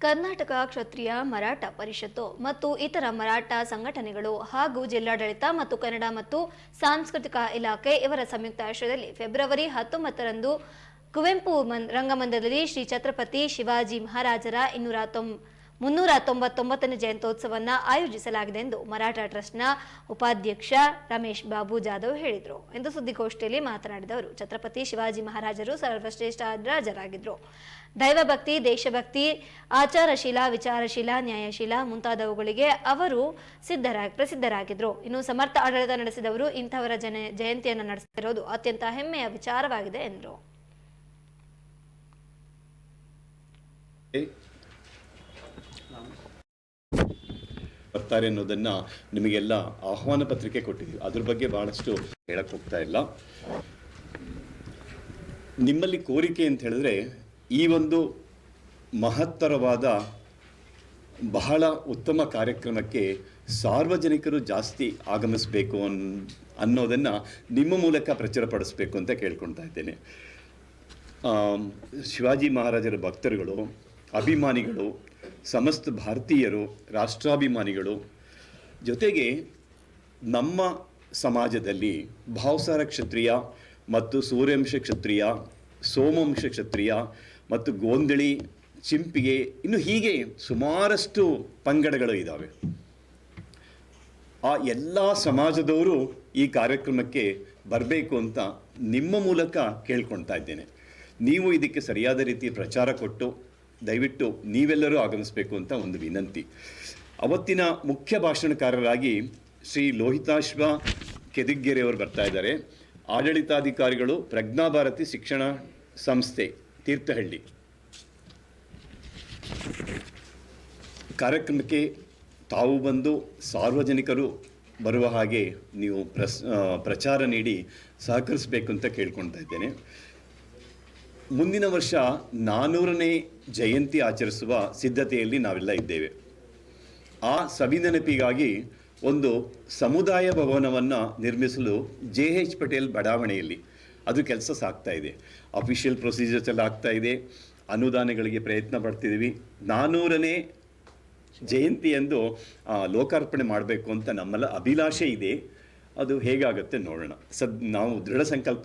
ಕರ್ನಾಟಕ ಕ್ಷತ್ರಿಯ ಮರಾಠ ಪರಿಷತ್ತು ಮತ್ತು ಇತರ ಮರಾಠ ಸಂಘಟನೆಗಳು ಹಾಗೂ ಜಿಲ್ಲಾಡಳಿತ ಮತ್ತು ಕನ್ನಡ ಮತ್ತು ಸಾಂಸ್ಕೃತಿಕ ಇಲಾಖೆ ಇವರ ಸಂಯುಕ್ತ ಆಶ್ರಯದಲ್ಲಿ ಫೆಬ್ರವರಿ ಹತ್ತೊಂಬತ್ತರಂದು ಕುವೆಂಪು ರಂಗಮಂದಿರದಲ್ಲಿ ಶ್ರೀ ಛತ್ರಪತಿ ಶಿವಾಜಿ ಮಹಾರಾಜರ ಇನ್ನೂರ ತೊಂ ಮುನ್ನೂರ ತೊಂಬತ್ತೊಂಬತ್ತನೇ ಜಯಂತ್ಯೋತ್ಸವವನ್ನು ಆಯೋಜಿಸಲಾಗಿದೆ ಎಂದು ಮರಾಠ ಟ್ರಸ್ಟ್ನ ಉಪಾಧ್ಯಕ್ಷ ರಮೇಶ್ ಬಾಬು ಜಾಧವ್ ಹೇಳಿದರು. ಎಂದು ಸುದ್ದಿಗೋಷ್ಠಿಯಲ್ಲಿ ಮಾತನಾಡಿದ ಅವರು, ಛತ್ರಪತಿ ಶಿವಾಜಿ ಮಹಾರಾಜರು ಸರ್ವಶ್ರೇಷ್ಠ ರಾಜರಾಗಿದ್ದರು ದೈವಭಕ್ತಿ, ದೇಶಭಕ್ತಿ, ಆಚಾರಶೀಲ, ವಿಚಾರಶೀಲ, ನ್ಯಾಯಶೀಲ ಮುಂತಾದವುಗಳಿಗೆ ಅವರು ಸಿದ್ಧರ ಪ್ರಸಿದ್ಧರಾಗಿದ್ದರು ಇನ್ನು ಸಮರ್ಥ ಆಡಳಿತ ನಡೆಸಿದವರು ಇಂಥವರ ಜನ, ಜಯಂತಿಯನ್ನು ನಡೆಸುತ್ತಿರೋದು ಅತ್ಯಂತ ಹೆಮ್ಮೆಯ ವಿಚಾರವಾಗಿದೆ ಎಂದರು. ಬರ್ತಾರೆ ಅನ್ನೋದನ್ನ ನಿಮಗೆಲ್ಲ ಆಹ್ವಾನ ಪತ್ರಿಕೆ ಕೊಟ್ಟಿದ್ದೀವಿ. ಅದ್ರ ಬಗ್ಗೆ ಬಹಳಷ್ಟು ಹೇಳಕ್ ಹೋಗ್ತಾ ಇಲ್ಲ. ನಿಮ್ಮಲ್ಲಿ ಕೋರಿಕೆ ಅಂತ ಹೇಳಿದ್ರೆ ಈ ಒಂದು ಮಹತ್ತರವಾದ ಬಹಳ ಉತ್ತಮ ಕಾರ್ಯಕ್ರಮಕ್ಕೆ ಸಾರ್ವಜನಿಕರು ಜಾಸ್ತಿ ಆಗಮಿಸಬೇಕು ಅನ್, ಅನ್ನೋದನ್ನು ನಿಮ್ಮ ಮೂಲಕ ಪ್ರಚುರಪಡಿಸ್ಬೇಕು ಅಂತ ಕೇಳ್ಕೊಳ್ತಾ ಇದ್ದೇನೆ. ಶಿವಾಜಿ ಮಹಾರಾಜರ ಭಕ್ತರುಗಳು, ಅಭಿಮಾನಿಗಳು ಸಮಸ್ತ ಭಾರತೀಯರು, ರಾಷ್ಟ್ರಾಭಿಮಾನಿಗಳು ಜೊತೆಗೆ ನಮ್ಮ ಸಮಾಜದಲ್ಲಿ ಭಾವಸಾರ ಕ್ಷತ್ರಿಯ ಮತ್ತು ಸೂರ್ಯವಂಶ ಕ್ಷತ್ರಿಯ, ಸೋಮವಂಶ ಕ್ಷತ್ರಿಯ ಮತ್ತು ಗೋಂದಳಿ, ಚಿಂಪಿಗೆ ಇನ್ನು ಹೀಗೆ ಸುಮಾರಷ್ಟು ಪಂಗಡಗಳು ಇದ್ದಾವೆ ಆ ಎಲ್ಲ ಸಮಾಜದವರು ಈ ಕಾರ್ಯಕ್ರಮಕ್ಕೆ ಬರಬೇಕು ಅಂತ ನಿಮ್ಮ ಮೂಲಕ ಕೇಳ್ಕೊಳ್ತಾ ಇದ್ದೇನೆ. ನೀವು ಇದಕ್ಕೆ ಸರಿಯಾದ ರೀತಿ ಪ್ರಚಾರ ಕೊಟ್ಟು ದಯವಿಟ್ಟು ನೀವೆಲ್ಲರೂ ಆಗಮಿಸಬೇಕು ಅಂತ ಒಂದು ವಿನಂತಿ. ಅವತ್ತಿನ ಮುಖ್ಯ ಭಾಷಣಕಾರರಾಗಿ ಶ್ರೀ ಲೋಹಿತಾಶ್ವ ಕೆದಿಗ್ಗೆರೆಯವರು ಬರ್ತಾ ಇದ್ದಾರೆ. ಆಡಳಿತಾಧಿಕಾರಿಗಳು ಪ್ರಜ್ಞಾಭಾರತಿ ಶಿಕ್ಷಣ ಸಂಸ್ಥೆ, ತೀರ್ಥಹಳ್ಳಿ. ಕಾರ್ಯಕ್ರಮಕ್ಕೆ ತಾವು ಬಂದು ಸಾರ್ವಜನಿಕರು ಬರುವ ಹಾಗೆ ನೀವು ಪ್ರಸ್ ಪ್ರಚಾರ ನೀಡಿ ಸಹಕರಿಸಬೇಕು ಅಂತ ಕೇಳ್ಕೊಳ್ತಾ ಇದ್ದೇನೆ. ಮುಂದಿನ ವರ್ಷ ನಾನ್ನೂರನೇ ಜಯಂತಿ ಆಚರಿಸುವ ಸಿದ್ಧತೆಯಲ್ಲಿ ನಾವೆಲ್ಲ ಇದ್ದೇವೆ. ಆ ಸವಿನೆನಪಿಗಾಗಿ ಒಂದು ಸಮುದಾಯ ಭವನವನ್ನು ನಿರ್ಮಿಸಲು ಜೆ ಎಚ್ ಪಟೇಲ್ ಬಡಾವಣೆಯಲ್ಲಿ ಅದು ಕೆಲಸ ಸಾಗ್ತಾ ಇದೆ. ಅಫಿಷಿಯಲ್ ಪ್ರೊಸೀಜರ್ಸ್ ಎಲ್ಲ ಆಗ್ತಾ ಇದೆ. ಅನುದಾನಗಳಿಗೆ ಪ್ರಯತ್ನ ಪಡ್ತಿದ್ದೀವಿ ನಾನ್ನೂರನೇ ಜಯಂತಿಯಂದು ಲೋಕಾರ್ಪಣೆ ಮಾಡಬೇಕು ಅಂತ ನಮ್ಮೆಲ್ಲ ಅಭಿಲಾಷೆ ಇದೆ. ಅದು ಹೇಗಾಗುತ್ತೆ ನೋಡೋಣ. ಸದ್ ನಾವು ದೃಢ ಸಂಕಲ್ಪ